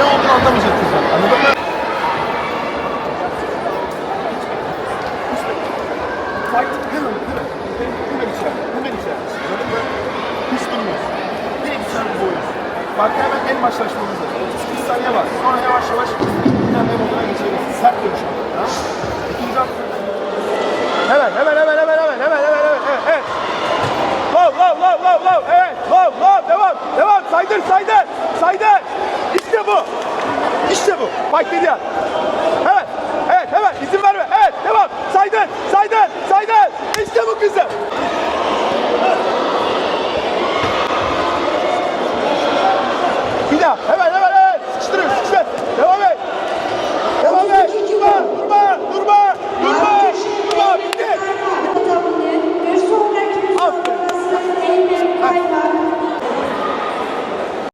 ne olduğunu anlamayacaksın sen. Anladın mı? Bak hemen en başlaşmamız lazım. 3 saniye var. Sonra yavaş yavaş dinlenme moduna geçelim. Sert dönüş. İkinci hafta. Hemen hemen hemen hemen hemen hemen hemen hemen evet evet. Lov lov lov lov lov evet lov lov devam devam saydır saydır saydır. İşte bu. İşte bu. Bak dedi an evet evet. Hemen izin verme. Evet devam. Saydır saydır saydır. İşte bu kızım. Bir daha hemen